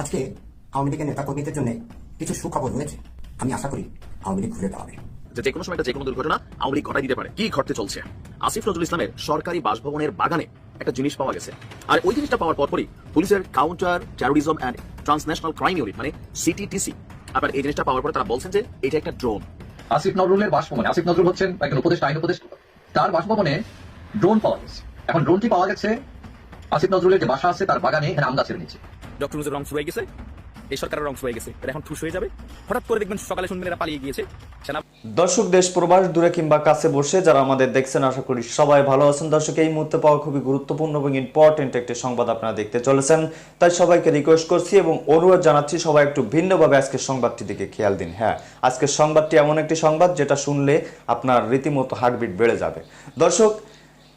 আজকে আওয়ামী লীগের নেতা কর্মীদের জন্য কিছু সুখবর রয়েছে। আমি আশা করি আওয়ামী লীগ ঘুরে দাঁড়াবে। যে যে কোনো সময় একটা যে কোনো দুর্ঘটনা আওয়ামী লীগ ঘটাই দিতে পারে। কি ঘটতে চলছে? আসিফ নজরুল ইসলামের সরকারি বাসভবনের বাগানে একটা জিনিস পাওয়া গেছে। আর ওই জিনিসটা পাওয়ার পরপরই পুলিশের counter terrorism and transnational crime unit মানে সিটিটিসি আবার এই জিনিসটা পাওয়ার পরে তারা বলছেন যে এটা একটা ড্রোন আসিফ নজরুলের বাসভবনে আসিফ নজরুল হচ্ছেন একজন উপদেষ্টা আইন উপদেষ্টা তার বাসভবনে ড্রোন পাওয়া গেছে। এখন ড্রোনটি পাওয়া গেছে? আসিফ নজরুলের যে বাসা আছে তার বাগানে এখানে আম গাছের নিচে। ডক্টর নুজের রং শুরু হয়ে গেছে। এই সরকারের রং হয়ে গেছে। এখন ঠুস হয়ে যাবে। হঠাৎ করে দেখবেন সকালে শুনবেন এরা পালিয়ে গিয়েছে। দর্শক, দেশ, প্রবাস দূরে কিংবা কাছে বসে যারা আমাদের দেখছেন, আশা করি সবাই ভালো আছেন। দর্শক, এই মুহূর্তে পাওয়া খুবই গুরুত্বপূর্ণ এবং ইম্পর্টেন্ট একটি সংবাদ আপনারা দেখতে চলেছেন। তাই সবাইকে রিকোয়েস্ট করছি এবং অনুরোধ জানাচ্ছি, সবাই একটু ভিন্নভাবে আজকের সংবাদটি দিকে খেয়াল দিন। হ্যাঁ আজকের সংবাদটি এমন একটি সংবাদ, যেটা শুনলে আপনার রীতিমতো হার্টবিট বেড়ে যাবে। দর্শক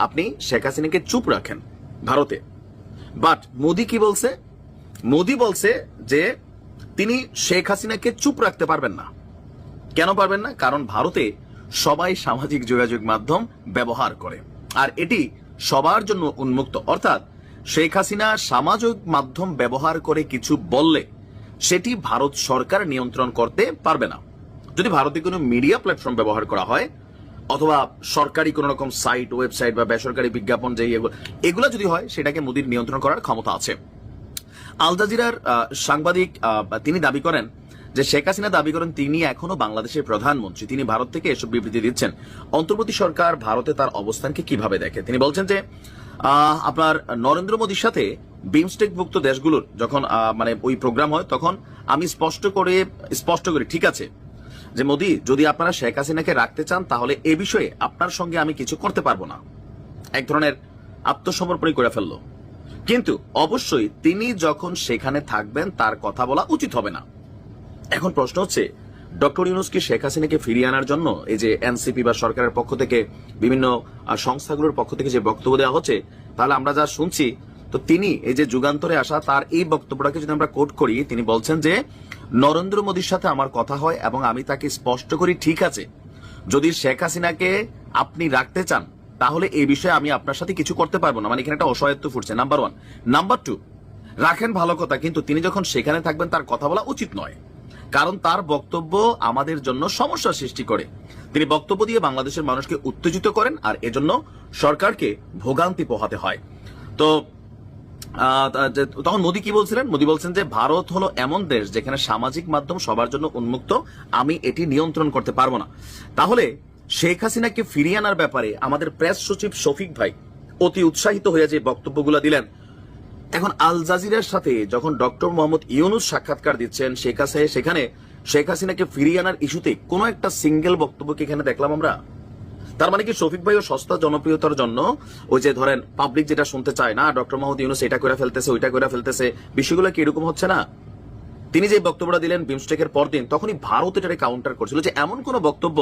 আপনি শেখ হাসিনাকে চুপ রাখেন ভারতে। বাট মোদি কি বলছে? মোদি বলছে যে তিনি শেখ হাসিনাকে চুপ রাখতে পারবেন না। কেন পারবেন না? কারণ ভারতে সবাই সামাজিক যোগাযোগ মাধ্যম ব্যবহার করে। আর এটি সবার জন্য উন্মুক্ত। অর্থাৎ শেখ হাসিনা সামাজিক মাধ্যম ব্যবহার করে কিছু বললে সেটি ভারত সরকার নিয়ন্ত্রণ করতে পারবে না। যদি ভারতে কোনো মিডিয়া প্ল্যাটফর্ম ব্যবহার করা হয় অথবা সরকারি কোন রকম সাইট, ওয়েবসাইট বা বেসরকারি বিজ্ঞাপন যে এগুলো যদি হয়, সেটাকে মোদির নিয়ন্ত্রণ করার ক্ষমতা আছে। আল জাজিরার সাংবাদিক তিনি দাবি করেন যে শেখ হাসিনা দাবি করেন তিনি এখনও বাংলাদেশের প্রধানমন্ত্রী। তিনি ভারত থেকে এসব বিবৃতি দিচ্ছেন। অন্তর্বর্তী সরকার ভারতে তার অবস্থানকে কীভাবে দেখে? তিনি বলছেন যে আপনার নরেন্দ্র মোদীর সাথে বিমস্টেকভুক্ত দেশগুলোর যখন মানে ওই প্রোগ্রাম হয়, তখন আমি স্পষ্ট করে, স্পষ্ট করি, ঠিক আছে যে মোদি, যদি আপনারা শেখ হাসিনাকে রাখতে চান, তাহলে এ বিষয়ে আপনার সঙ্গে আমি কিছু করতে পারব না। এক ধরনের আত্মসমর্পণই করে ফেলল। কিন্তু অবশ্যই তিনি যখন সেখানে থাকবেন, তার কথা বলা উচিত হবে না। এখন প্রশ্ন হচ্ছে, ডক্টর ইউনুস কি শেখ হাসিনাকে ফিরিয়ে আনার জন্য এই যে এনসিপি বা সরকারের পক্ষ থেকে বিভিন্ন সংস্থাগুলোর পক্ষ থেকে যে বক্তব্য দেওয়া হচ্ছে, তাহলে আমরা যা শুনছি, তো তিনি এই যে যুগান্তরে আসা, তার এই বক্তব্যটাকে যদি আমরা কোট করি, তিনি বলছেন যে নরেন্দ্র মোদীর সাথে আমার কথা হয় এবং আমি তাকে স্পষ্ট করি, ঠিক আছে। যদি শেখ হাসিনাকে আপনি রাখতে চান, তাহলে এই বিষয়ে আমি আপনার সাথে কিছু করতে পারব না। মানে এখানে একটা অসহায়ত্ব ফুটছে। নাম্বার ওয়ান নাম্বার টু রাখেন ভালো কথা, কিন্তু তিনি যখন সেখানে থাকবেন, তার কথা বলা উচিত নয়। কারণ তার বক্তব্য আমাদের জন্য সমস্যা সৃষ্টি করে। তিনি বক্তব্য দিয়ে বাংলাদেশের মানুষকে উত্তেজিত করেন আর এজন্য সরকারকে ভোগান্তি পোহাতে হয়। তো তখন মোদী কি বলছিলেন? মোদী বলছেন যে, ভারত হলো এমন দেশ যেখানে সামাজিক মাধ্যম সবার জন্য উন্মুক্ত। আমি এটি নিয়ন্ত্রণ করতে পারব না। তাহলে শেখ হাসিনাকে ফিরিয়ে আনার ব্যাপারে আমাদের প্রেস সচিব শফিক ভাই অতি উৎসাহিত হয়ে যে বক্তব্যগুলো দিলেন। এখন আল জাজিরার সাথে যখন ডক্টর মোহাম্মদ ইউনুস সাক্ষাৎকার দিচ্ছেন শেখ হাসিনা, সেখানে শেখ হাসিনাকে ফিরিয়ে আনার ইস্যুতে কোনো একটা সিঙ্গেল বক্তব্য কি এখানে দেখলাম আমরা? তার মানে কি শফিক ও সস্তা, জনপ্রিয়তার জন্য ওই যে ধরেন পাবলিক যেটা শুনতে চায় না ডক্টর মোহাম্মদ ইউনুস এটা করে ফেলতেছে, ওইটা করে ফেলতেছে, বিষয়গুলো কি এরকম হচ্ছে না? তিনি যে বক্তব্যটা দিলেন বিমস্টেকের পরদিন, তখনই ভারত এটাকে কাউন্টার করছিল যে এমন কোন বক্তব্য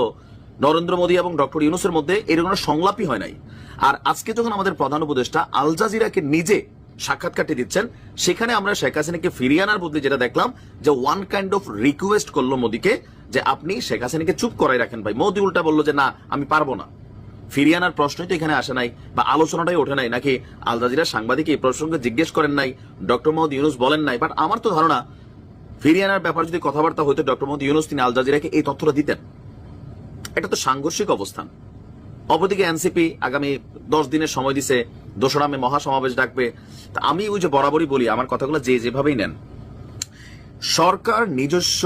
নরেন্দ্র মোদী এবং ডক্টর ইউনুসের মধ্যে এরকম সংলাপই হয় নাই। আর আজকে যখন আমাদের প্রধান উপদেষ্টা আল জাজিরাকে নিজে সাক্ষাৎকারটি দিচ্ছেন, সেখানে আমরা শেখ হাসিনাকে ফিরিয়ে আনার বদলে যেটা দেখলাম, যে ওয়ান কাইন্ড অফ রিকোয়েস্ট করল মোদীকে যে আপনি শেখ হাসিনাকে চুপ করাই রাখেন ভাই। মোদী উল্টা বলল যে, না, আমি পারব না। ফিরিয়ে আনার প্রশ্নই তো এখানে আসে নাই বা আলোচনাটাই ওঠে নাই। নাকি আল জাজিরা সাংবাদিক এই প্রসঙ্গে জিজ্ঞেস করেন নাই, ডক্টর মোহাম্মদ ইউনুস বলেন নাই? বাট আমার তো ধারণা, ফিরিয়ে আনার ব্যাপারে যদি কথাবার্তা হইতো, ডক্টর মোহাম্মদ ইউনুস তিনি আল জাজিরাকে এই তথ্যটা দিতেন। এটা তো সাংঘর্ষিক অবস্থান। অপরদিকে এনসিপি আগামী দশ দিনের সময় দিছে, দোসরা মে মহাসমাবেশ ডাকবে। তা আমি ওই যে বরাবরই বলি, আমার কথাগুলো যে যেভাবেই নেন। সরকার নিজস্ব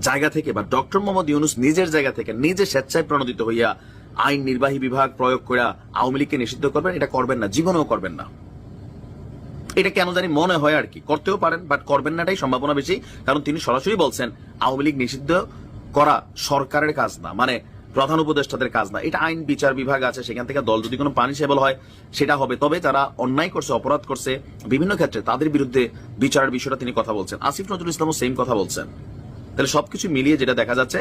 জায়গা থেকে বা ডক্টর মোহাম্মদ ইউনুস নিজের জায়গা থেকে নিজে স্বেচ্ছায় প্রণোদিত হইয়া আইন নির্বাহী বিভাগ প্রয়োগ করে আওয়ামী লীগকে নিষিদ্ধ করবেন, এটা করবেন না, জীবনেও করবেন না। এটা কেন জানি মনে হয় আর কি, করতেও পারেন বাট করবেন নাটাই সম্ভাবনা বেশি, কারণ তিনি সরাসরি বলছেন, আওয়ামী লীগ নিষিদ্ধ করা সরকারের কাজ না। মানে প্রধান উপদেষ্টাদের কাজ না। এটা আইন বিচার বিভাগ আছে, সেখান থেকে দল যদি কোনো পানিশেবল হয়, সেটা হবে। তবে যারা অন্যায় করছে, অপরাধ করছে, বিভিন্ন ক্ষেত্রে তাদের বিরুদ্ধে বিচারের বিষয়টা তিনি কথা বলছেন। আসিফ নজরুল ইসলামও সেম কথা বলছেন। তাহলে সবকিছু মিলিয়ে যেটা দেখা যাচ্ছে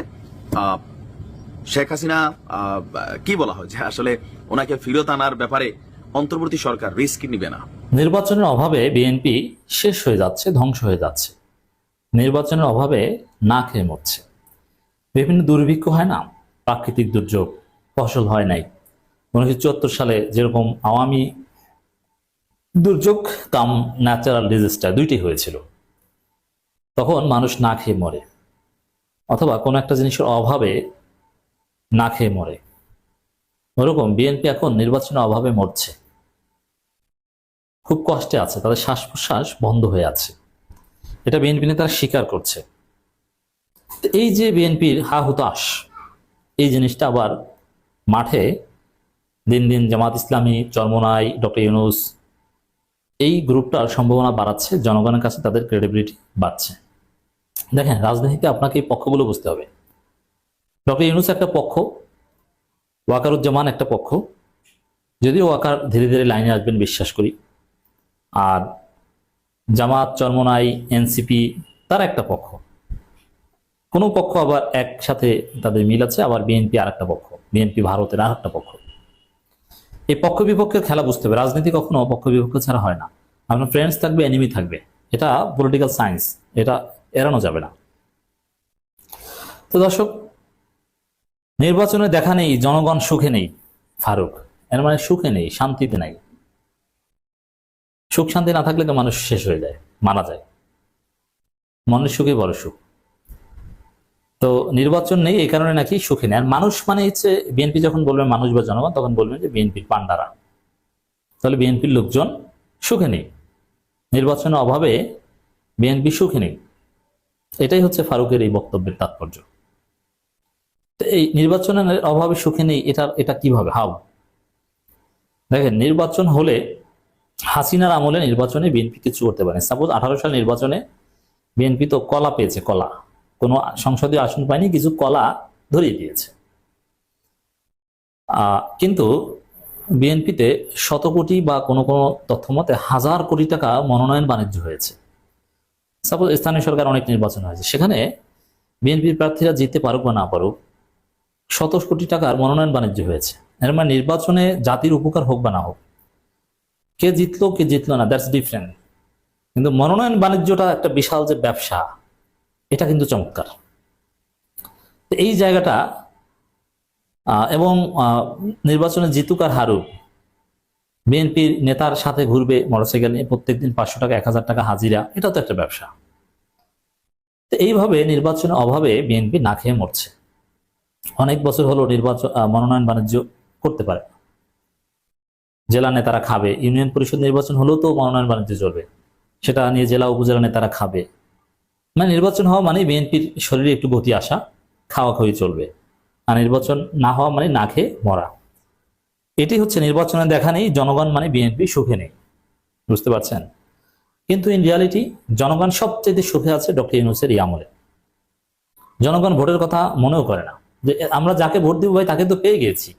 শেখ হাসিনা কি বলা হয় যে আসলে ওনাকে ফিরত আনার ব্যাপারে অন্তর্বর্তী সরকার রিস্ক নিবে না। নির্বাচনের অভাবে বিএনপি শেষ হয়ে যাচ্ছে, ধ্বংস হয়ে যাচ্ছে। নির্বাচনের অভাবে না খেয়ে মরছে। বিভিন্ন দুর্ভিক্ষ হয় না। প্রাকৃতিক দুর্যোগ ফসল হয় নাই। উনিশশো চুয়াত্তর সালে যেরকম আওয়ামী দুর্যোগ কাম ন্যাচারাল ডিজাস্টার দুইটি হয়েছিল। তখন মানুষ না খেয়ে মরে, অথবা কোনো একটা জিনিসের অভাবে না খেয়ে মরে। ওরকম বিএনপি এখন নির্বাচনের অভাবে মরছে। খুব কষ্টে আছে, তাদের শ্বাস প্রশ্বাস বন্ধ হয়ে আছে। এটা বিএনপি নেতারা স্বীকার করছে। এই যে বিএনপির হা হুতাশ এই জিনিসটা আবার মাঠে দিন দিন জামাত ইসলামী চরমনাই ডক্টর ইউনুস, এই গ্রুপটার সম্ভাবনা বাড়াচ্ছে, জনগণের কাছে তাদের ক্রেডিবিলিটি বাড়ছে। দেখেন, রাজনীতিতে আপনাকে এই পক্ষগুলো বুঝতে হবে। ডক্টর ইউনুস একটা পক্ষ, ওয়াকারুজ্জামান একটা পক্ষ। যদিও ওয়াকার ধীরে ধীরে লাইনে আসবেন, বিশ্বাস করি। আর জামাত চরমনাই এনসিপি, তার একটা পক্ষ। কোনো পক্ষ আবার একসাথে তাদের মিল আছে, আবার বিএনপি আর একটা পক্ষ বিএনপি ভারতের আর একটা পক্ষ। এই পক্ষ বিপক্ষের খেলা বুঝতে হবে, রাজনীতি কখনো পক্ষ বিপক্ষ ছাড়া হয় না। আপনার ফ্রেন্ডস থাকবে এনিমি থাকবে। এটা পলিটিক্যাল সায়েন্স এটা এড়ানো যাবে না। তো দর্শক, নির্বাচনে দেখা নেই, জনগণ সুখে নেই, ফারুক। এর মানে সুখে নেই, শান্তিতে নাই। সুখ শান্তি না থাকলে তো মানুষ শেষ হয়ে যায়, মারা যায়। মনের সুখে বড় সুখ। তো নির্বাচন নেই, এই কারণে নাকি সুখে নেই। আর মানুষ মানে হচ্ছে, বিএনপি যখন বলবেন মানুষ বা জনগণ, তখন বলবেন যে বিএনপির পান্ডারা তাহলে বিএনপির লোকজন সুখে নেই। নির্বাচনের অভাবে বিএনপি সুখে নেই। এটাই হচ্ছে ফারুকের এই বক্তব্যের তাৎপর্য। এই নির্বাচনের অভাবে সুখে নেই, এটা এটা কীভাবে? হাও দেখেন, নির্বাচন হলে হাসিনার আমলে নির্বাচনে বিএনপি কিছু করতে পারে। সাপোজ আঠারো সাল নির্বাচনে বিএনপি তো কলা পেয়েছে, কলা। কোনো সংসদীয় আসন পায়নি, কিছু কলা ধরিয়ে দিয়েছে। কিন্তু বিএনপিতে শত কোটি বা কোনো কোনো তথ্য মতে হাজার কোটি টাকা মনোনয়ন বাণিজ্য হয়েছে। সাপোজ স্থানীয় সরকার অনেক নির্বাচন হয়েছে, সেখানে বিএনপির প্রার্থীরা জিততে পারুক বা না পারুক শত কোটি টাকার মনোনয়ন বাণিজ্য হয়েছে। এর মানে নির্বাচনে জাতির উপকার হোক বা না হোক, কে জিতলো কে জিতলো না দ্যাটস ডিফারেন্ট কিন্তু মনোনয়ন বাণিজ্যটা একটা বিশাল যে ব্যবসা এটা কিন্তু চমৎকার। তো এই জায়গাটা এবং নির্বাচনে জিতুক আর হারুক, বিএনপির নেতার সাথে ঘুরবে মোটরসাইকেল নিয়ে প্রত্যেকদিন পাঁচশো টাকা, এক হাজার টাকা হাজিরা এটাও তো একটা ব্যবসা। তো এইভাবে নির্বাচনের অভাবে বিএনপি না খেয়ে মরছে। অনেক বছর হলো নির্বাচন মনোনয়ন বাণিজ্য করতে পারে জেলা নেতারা খাবে, ইউনিয়ন পরিষদ নির্বাচন হলেও তো মনোনয়ন বাণিজ্য চলবে। সেটা নিয়ে জেলা উপজেলা নেতারা খাবে। মানে নির্বাচন হওয়া মানে বিএনপির শরীরে একটু গতি আসা, খাওয়া খাওয়ি চলবে। আর নির্বাচন না হওয়া মানে না খেয়ে মরা। এটি হচ্ছে নির্বাচনে দেখা নেই, জনগণ মানে বিএনপি সুখে নেই। বুঝতে পারছেন? কিন্তু ইন রিয়ালিটি, জনগণ সবচেয়ে সুখে আছে ডক্টর ইউনুসের এই আমলে। জনগণ ভোটের কথা মনেও করে না। যে আমরা যাকে ভোট দিব ভাই, তাকে তো পেয়ে গেছি।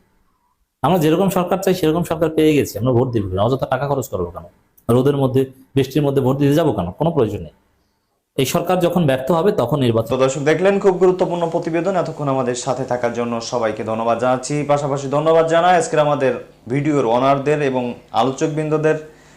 আমরা যেরকম সরকার চাই, সেরকম সরকার পেয়ে গেছি। আমরা ভোট দিব অযথা টাকা খরচ করব কেন? রোদের মধ্যে, বৃষ্টির মধ্যে ভোট দিতে যাব কেন? কোনো প্রয়োজন নেই। এই সরকার যখন ব্যর্থ হবে, তখন নির্বাচন দর্শক, দেখলেন খুব গুরুত্বপূর্ণ প্রতিবেদন। এতক্ষণ আমাদের সাথে থাকার জন্য সবাইকে ধন্যবাদ জানাচ্ছি। পাশাপাশি ধন্যবাদ জানাই আজকের আমাদের ভিডিওর অনারদের এবং আলোচকবৃন্দদের।